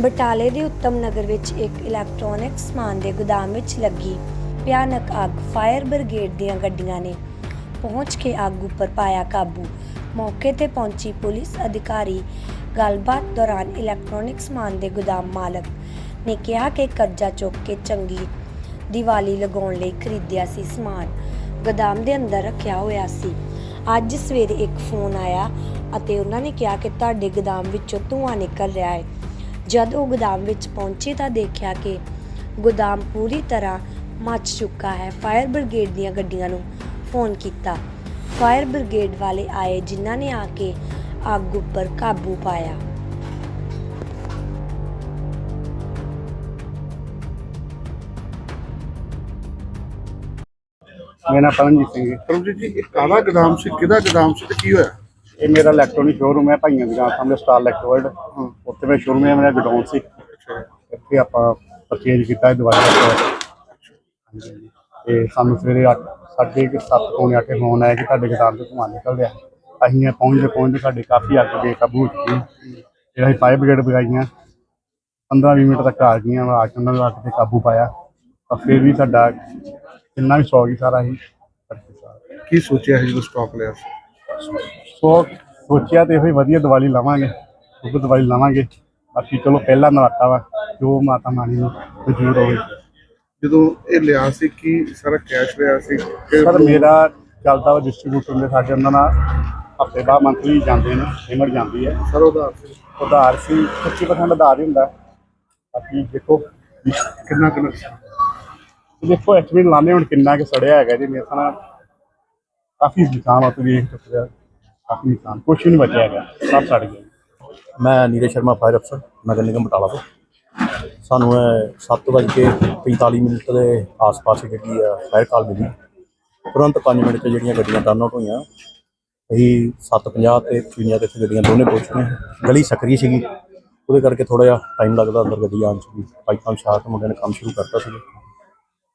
ਬਟਾਲੇ ਦੇ ਉੱਤਮ ਨਗਰ ਵਿੱਚ ਇੱਕ ਇਲੈਕਟ੍ਰੋਨਿਕ ਸਮਾਨ ਦੇ ਗੋਦਾਮ ਵਿੱਚ ਲੱਗੀ ਭਿਆਨਕ ਅੱਗ ਫਾਇਰ ਬ੍ਰਿਗੇਡ ਦੀਆਂ ਗੱਡੀਆਂ ਨੇ। ਪਹੁੰਚ ਕੇ ਅੱਗ ਉੱਪਰ ਪਾਇਆ ਕਾਬੂ। ਮੌਕੇ ਤੇ ਪਹੁੰਚੀ ਪੁਲਿਸ ਅਧਿਕਾਰੀ। ਗੱਲਬਾਤ ਦੌਰਾਨ ਇਲੈਕਟ੍ਰੋਨਿਕ ਸਮਾਨ ਦੇ ਗੋਦਾਮ ਮਾਲਕ ਨੇ ਕਿਹਾ ਕਿ ਕਰਜ਼ਾ ਚੁੱਕ ਕੇ ਚੰਗੀ ਦੀਵਾਲੀ ਲਗਾਉਣ ਲਈ ਖਰੀਦਿਆ ਸੀ ਸਮਾਨ। ਗੋਦਾਮ ਦੇ ਅੰਦਰ ਰੱਖਿਆ ਹੋਇਆ ਸੀ। ਅੱਜ ਸਵੇਰੇ ਇੱਕ ਫੋਨ ਆਇਆ ਅਤੇ ਉਹਨਾਂ ਨੇ ਕਿਹਾ ਕਿ ਤੁਹਾਡੇ ਗੋਦਾਮ ਵਿੱਚੋਂ ਧੂੰਆਂ ਨਿਕਲ ਰਿਹਾ ਹੈ। ਜਦ ਉਹ ਗੋਦਾਮ ਵਿੱਚ ਪਹੁੰਚੇ ਤਾਂ ਦੇਖਿਆ ਕਿ ਗੋਦਾਮ ਪੂਰੀ ਤਰ੍ਹਾਂ ਮੱਚ ਚੁੱਕਾ ਹੈ। ਫਾਇਰ ਬ੍ਰਿਗੇਡ ਦੀਆਂ ਗੱਡੀਆਂ ਨੂੰ ਫੋਨ ਕੀਤਾ। ਫਾਇਰ ਬ੍ਰਿਗੇਡ ਵਾਲੇ ਆਏ ਜਿਨ੍ਹਾਂ ਨੇ ਆ ਕੇ ਅੱਗ ਉੱਪਰ ਕਾਬੂ ਪਾਇਆ। ਮੇਰਾ ਨਾਮ ਪਰਮਜੀਤ ਸਿੰਘ ਹੈ। ਪਰਮਜੀਤ ਜੀ ਇਹ ਕਾਲਾ ਗਦਾਮ ਸੀ? ਕਿਹਦਾ ਗਦਾਮ ਸੀ ਤੇ ਕੀ ਹੋਇਆ? ਇਹ ਮੇਰਾ ਇਲੈਕਟ੍ਰੋਨਿਕ ਸ਼ੋਰੂਮ ਹੈ, ਭਾਈਆਂ ਦੀ ਦੁਕਾਨ ਸਾਹਮਣੇ ਸਟਾਰ ਇਲੈਕਟ੍ਰੋਇਡ ਉੱਥੇ ਮੈਂ ਸ਼ੋਰੂਮ ਹੈ ਮੇਰਾ ਗਡਾਊਨ ਸੀ। ਇੱਥੇ ਆਪਾਂ ਪਰਚੇਜ ਕੀਤਾ ਹੈ ਦਵਾਈ ਦਾ ਤੇ ਸਾਨੂੰ ਸਵੇਰੇ 8 ਸਾਢੇ ਕੁ ਸੱਤ ਪੌਣੇ ਅੱਠ ਫੋਨ ਆਇਆ ਕਿ ਤੁਹਾਡੇ ਦੁਕਾਨ ਤੋਂ ਧੂੰਆਂ ਨਿਕਲ ਗਿਆ ਅਸੀਂ ਇਹ ਪਹੁੰਚਦੇ ਪਹੁੰਚਦੇ ਸਾਡੇ ਕਾਫੀ ਅੱਗ ਬੇਕਾਬੂ ਹੋ ਚੁੱਕੀ। ਜਿਹੜਾ ਅਸੀਂ ਫਾਇਰ ਬ੍ਰਿਗੇਡ ਬਗਾਈਆਂ 15-20 ਮਿੰਟ ਤੱਕ ਆ ਗਈਆਂ, ਆ ਕੇ ਉਹਨਾਂ ਨੂੰ ਅੱਗ ਤੇ ਕਾਬੂ ਪਾਇਆ। ਪਰ ਫਿਰ ਵੀ ਸਾਡਾ ਕਿੰਨਾ ਵੀ ਸੌ ਗਈ ਸਾਰਾ ਹੀ ਕੀ ਸੋਚਿਆ ਹੈ ਜਦੋਂ ਸਟਾਕ ਲਿਆ ਸੀ ਸੋਚਿਆ ਤੇ ਇਹੋ ਹੀ ਵਧੀਆ ਦੀਵਾਲੀ ਲਾਵਾਂਗੇ ਉਹ ਦੀਵਾਲੀ ਲਾਵਾਂਗੇ। ਬਾਕੀ ਚਲੋ ਪਹਿਲਾ ਨਰਾਤਾ ਵਾ ਜੋ ਮਾਤਾ ਮਾਨੀ ਨੂੰ ਮਨਜ਼ੂਰ ਹੋਵੇ। ਜਦੋਂ ਇਹ ਲਿਆ ਸੀ ਕੀ ਸਾਰਾ ਕੈਸ਼ ਲਿਆ ਸੀ? ਸਰ ਮੇਰਾ ਚੱਲਦਾ ਵਾ ਡਿਸਟ੍ਰੀਬਿਊਟਰ ਦੇ ਸਾਡੇ ਉਹਨਾਂ ਨਾਲ ਹਫ਼ਤੇ ਬਾਅਦ ਮੰਥਲੀ ਜਾਂਦੇ ਨੇ ਪੇਮੈਂਟ ਜਾਂਦੀ ਹੈ। ਸਾਰਾ ਉਧਾਰ ਸੀ? ਉਧਾਰ ਸੀ 25% ਉਧਾਰ ਹੀ ਹੁੰਦਾ। ਬਾਕੀ ਦੇਖੋ ਕਿੰਨਾ ਕਿੰਨਾ ਦੇਖੋ ਐਕਚੁਅਲੀ ਲਾਣੇ ਹੁਣ ਕਿੰਨਾ ਕਿ ਸੜਿਆ ਹੈਗਾ ਜੀ ਮੇਰੇ ਨਾਲ ਕਾਫੀ ਨੁਕਸਾਨ ਆ ਤੁਸੀਂ ਦੇਖ ਸਕਦੇ ਹੋ ਕਾਫੀ ਨੁਕਸਾਨ, ਕੁਛ ਵੀ ਨਹੀਂ ਬਚਿਆ ਹੈਗਾ, ਸਭ ਸੜ ਗਿਆ। ਮੈਂ ਨੀਰਜ ਸ਼ਰਮਾ, ਫਾਇਰ ਅਫਸਰ, ਨਗਰ ਨਿਗਮ ਬਟਾਲਾ ਤੋਂ। ਸਾਨੂੰ ਇਹ 7:45 ਮਿੰਟ ਦੇ ਆਸ-ਪਾਸ ਜਿਹੜੀ ਆ ਫਾਇਰ ਕਾਲ ਮਿਲੀ। ਤੁਰੰਤ 5 ਮਿੰਟ 'ਚ ਜਿਹੜੀਆਂ ਗੱਡੀਆਂ ਟਰਨ ਆਊਟ ਹੋਈਆਂ ਅਸੀਂ 7:50 ਤੇ 55 ਤੇ ਇੱਥੇ ਗੱਡੀਆਂ ਦੋਨੇ ਪਹੁੰਚ ਗਏ ਗਲੀ ਸਕਰੀ ਸੀਗੀ, ਉਹਦੇ ਕਰਕੇ ਥੋੜਾ ਜਿਹਾ ਟਾਈਮ ਲੱਗਦਾ ਅੰਦਰ ਗੱਡੀ ਆਉਣ 'ਚ ਵੀ। ਪਾਈਪਾਂ ਛਾਤ ਮੁੰਡਿਆਂ ਨੇ ਕੰਮ ਸ਼ੁਰੂ ਕਰਤਾ ਸੀ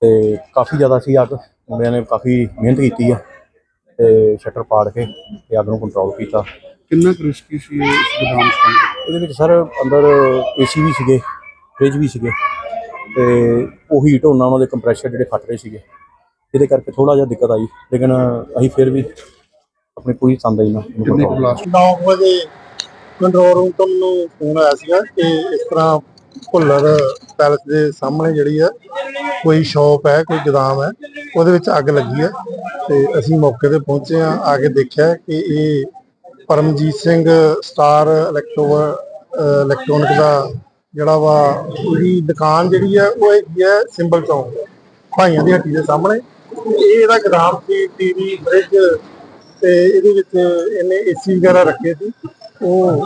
ਤੇ ਕਾਫੀ ਜ਼ਿਆਦਾ ਸੀ ਅੱਗ, ਮੁੰਡਿਆਂ ਨੇ ਕਾਫੀ ਮਿਹਨਤ ਕੀਤੀ ਆ। ਤੇ ਸ਼ਟਰ ਪਾੜ ਕੇ ਤੇ ਅੱਗ ਨੂੰ ਕੰਟਰੋਲ ਕੀਤਾ। ਕਿੰਨਾ ਕੁ ਰਿਸਕੀ ਸੀ ਇਹ ਇਸ ਗਦਾਮ ਚ ਇਹਦੇ ਵਿੱਚ ਸਰ ਅੰਦਰ ਏਸੀ ਵੀ ਸੀਗੇ ਫ੍ਰਿਜ ਵੀ ਸੀਗੇ ਤੇ ਉਹ ਹੀਟ ਹੋਣਾ ਉਹਨਾਂ ਦੇ ਕੰਪਰੈਸ਼ਰ ਜਿਹੜੇ ਫਟ ਰਹੇ ਸੀਗੇ। ਇਹਦੇ ਕਰਕੇ ਥੋੜਾ ਜਿਹਾ ਦਿੱਕਤ ਆਈ ਲੇਕਿਨ ਅਸੀਂ ਫਿਰ ਵੀ ਆਪਣੀ ਪੂਰੀ ਤੰਦਾਈ ਨਾਲ ਕਿੰਨੇ ਕੁ ਬਲਾਸਟ 9 ਵਜੇ ਕੰਟਰੋਲ ਰੂਮ ਤੋਂ ਮੈਨੂੰ ਫੋਨ ਆਇਆ ਸੀਗਾ ਕਿ ਇਸ ਤਰ੍ਹਾਂ ਭੁੱਲਰ ਪੈਲਸ ਦੇ ਸਾਹਮਣੇ ਜਿਹੜੀ ਹੈ ਕੋਈ ਸ਼ਾਪ ਹੈ ਕੋਈ ਗੋਦਾਮ ਹੈ ਉਹਦੇ ਵਿੱਚ ਅੱਗ ਲੱਗੀ ਹੈ। ਤੇ ਅਸੀਂ ਮੌਕੇ ਤੇ ਪਹੁੰਚੇ ਆ ਆ ਕੇ ਦੇਖਿਆ ਕਿ ਇਹ Paramjit Singh star electro electronic ਦਾ ਜਿਹੜਾ ਵਾ, ਉਹਦੀ ਦੁਕਾਨ ਜਿਹੜੀ ਆ, ਉਹ ਹੈਗੀ ਹੈ ਸਿੰਬਲ ਚੌਂਕ, ਭਾਈਆਂ ਦੀ ਹੱਟੀ ਦੇ ਸਾਹਮਣੇ। ਇਹ ਇਹਦਾ ਗੋਦਾਮ ਸੀ, ਟੀਵੀ, ਫ੍ਰਿਜ ਤੇ ਇਹਦੇ ਵਿੱਚ ਇਹਨੇ ਏਸੀ ਵਗੈਰਾ ਰੱਖੇ ਸੀ। ਉਹ